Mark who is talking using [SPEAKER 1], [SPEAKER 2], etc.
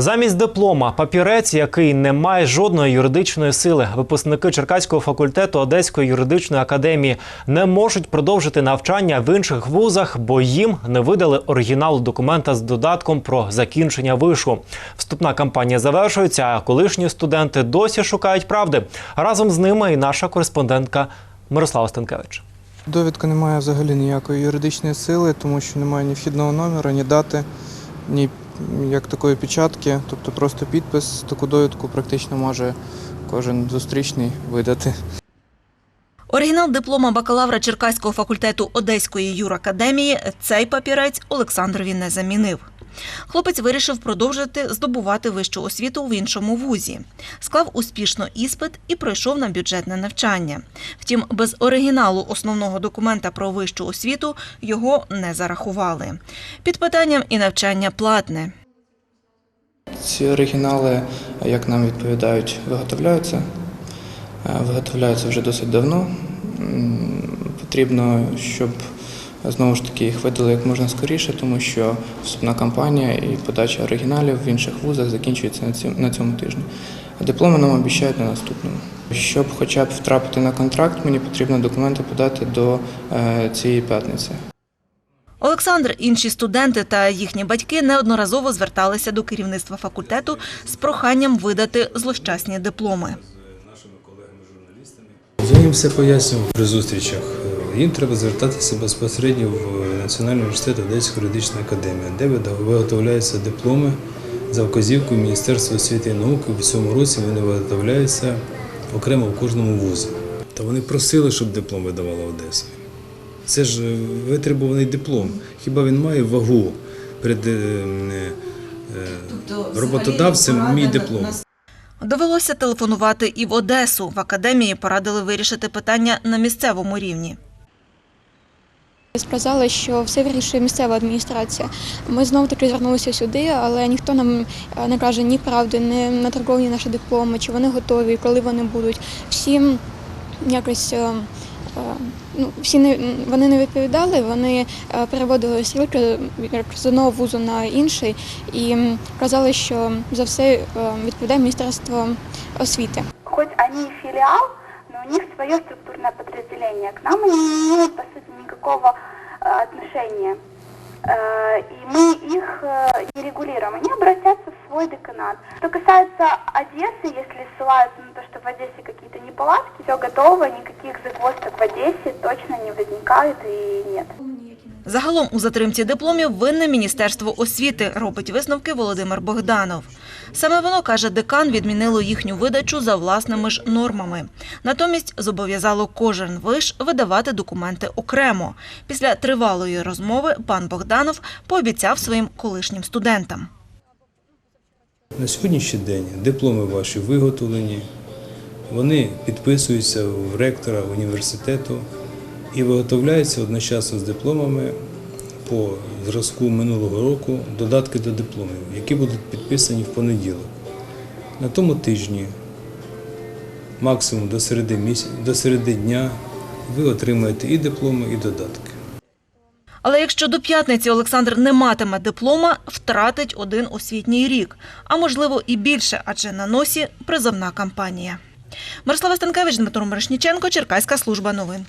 [SPEAKER 1] Замість диплома папірець, який не має жодної юридичної сили. Випускники Черкаського факультету Одеської юридичної академії не можуть продовжити навчання в інших вузах, бо їм не видали оригінал документа з додатком про закінчення вишу. Вступна кампанія завершується, а колишні студенти досі шукають правди. Разом з ними і наша кореспондентка Мирослава Станкевич.
[SPEAKER 2] Довідка не має взагалі ніякої юридичної сили, тому що немає ні вхідного номера, ні дати, ні як такої печатки, тобто просто підпис. Таку довідку практично може кожен зустрічний видати.
[SPEAKER 3] Оригінал диплома бакалавра Черкаського факультету Одеської юракадемії цей папірець Олександрові не замінив. Хлопець вирішив продовжити здобувати вищу освіту в іншому вузі. Склав успішно іспит і пройшов на бюджетне навчання. Втім, без оригіналу основного документа про вищу освіту його не зарахували. Під питанням і навчання платне.
[SPEAKER 2] Ці оригінали, як нам відповідають, виготовляються. Е, Виготовляються вже досить давно. Потрібно, щоб знову ж таки їх видали як можна скоріше, тому що вступна кампанія і подача оригіналів в інших вузах закінчується на цьому, тижні. Дипломи нам обіцяють на наступному. Щоб хоча б втрапити на контракт, мені потрібно документи подати до е, цієї п'ятниці.
[SPEAKER 3] Олександр, інші студенти та їхні батьки неодноразово зверталися до керівництва факультету з проханням видати злощасні дипломи.
[SPEAKER 4] Я їм все пояснював при зустрічах. Їм треба звертатися безпосередньо в Національний університет Одеської юридичної академії, де виготовляються дипломи за вказівкою Міністерства освіти і науки. В цьому році вони виготовляються окремо в кожному вузі. Та вони просили, щоб диплом видавала Одеса. Це ж витребуваний диплом. Хіба він має вагу перед е, е, роботодавцем мій диплом?
[SPEAKER 3] Довелося телефонувати і в Одесу. В академії порадили вирішити питання на місцевому рівні.
[SPEAKER 5] Сказали, що все вирішує місцева адміністрація. Ми знову таки звернулися сюди, але ніхто нам е, не каже ні правди, не наторговані наші дипломи, чи вони готові, коли вони будуть. Всім якось е, ну, всі не вони не відповідали, вони е, переводили стрілки з одного вузу на інший і казали, що за все е, відповідає Міністерство освіти.
[SPEAKER 6] Хоч ані філіал, але у них своє структурне підрозділення. К нам не имеют, по суті, ніякого отношения. Э, и мы их э, не регулируем. Они обратятся в свой деканат. Что касается Одессы, если ссылаются на то, что в Одессе какие-то неполадки, все готово, никаких загвоздок в Одессе точно не возникает и нет.
[SPEAKER 3] Загалом у затримці дипломів винне Міністерство освіти, робить висновки Володимир Богданов. Саме воно, каже декан, відмінило їхню видачу за власними ж нормами. Натомість зобов'язало кожен виш видавати документи окремо. Після тривалої розмови пан Богданов пообіцяв своїм колишнім студентам.
[SPEAKER 4] На сьогоднішній день дипломи ваші виготовлені, вони підписуються в ректора університету і виготовляються одночасно з дипломами по зразку минулого року додатки до дипломів, які будуть підписані в понеділок. На тому тижні, максимум до середи, місяця, до середи дня, ви отримаєте і дипломи, і додатки.
[SPEAKER 3] Але якщо до п'ятниці Олександр не матиме диплома, втратить один освітній рік, а можливо і більше, адже на носі призовна кампанія. Мирослава Станкевич, Дмитро Мирошніченко, Черкаська служба новин.